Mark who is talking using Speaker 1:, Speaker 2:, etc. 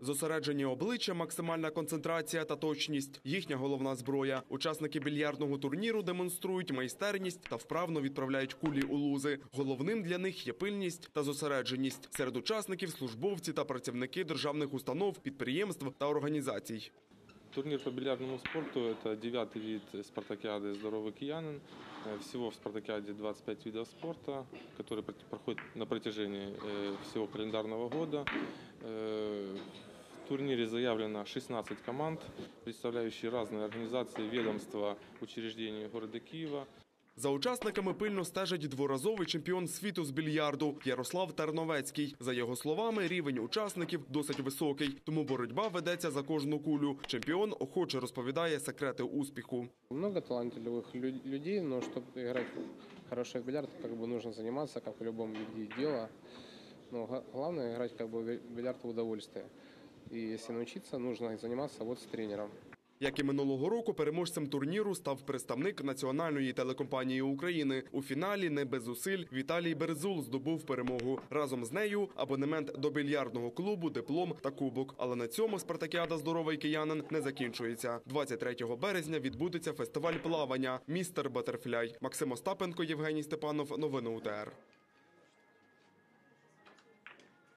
Speaker 1: Зосереджені обличчя, максимальна концентрація та точність їхня головна зброя. Учасники більярдного турніру демонструють майстерність та вправно відправляють кулі у лузи. Головним для них є пильність та зосередженість. Серед учасників службовці та працівники державних установ, підприємств та організацій.
Speaker 2: Турнир по бильярдному спорту – это девятый вид спартакиады «Здоровый киянин». Э, Всего в спартакиаде 25 видов спорта, которые прот- проходят на протяжении э, всего календарного года. Э, В турнире заявлено 16 команд, представляющие разные организации, ведомства, учреждения города Киева.
Speaker 1: За учасниками пильно стежить дворазовий чемпіон світу з більярду Ярослав Терновецький. За його словами, рівень учасників досить високий, тому боротьба ведеться за кожну кулю. Чемпіон охоче розповідає секрети успіху.
Speaker 3: Много талантливых лю- людей, но чтобы играть хороший в бильярд, как бы нужно заниматься, как в любом виде дела. Но га- главное играть как бы в бильярд в удовольствие. И если научиться, нужно заниматься вот тренером.
Speaker 1: Як і минулого року, переможцем турніру став представник національної телекомпанії України. У фіналі не без зусиль Віталій Берзул здобув перемогу. Разом з нею абонемент до більярдного клубу, диплом та кубок. Але на цьому спартакіада здоровий киянин не закінчується. 23 березня відбудеться фестиваль плавання Містер Батерфляй. Максим Остапенко, Євгеній Степанов. Новини УТР.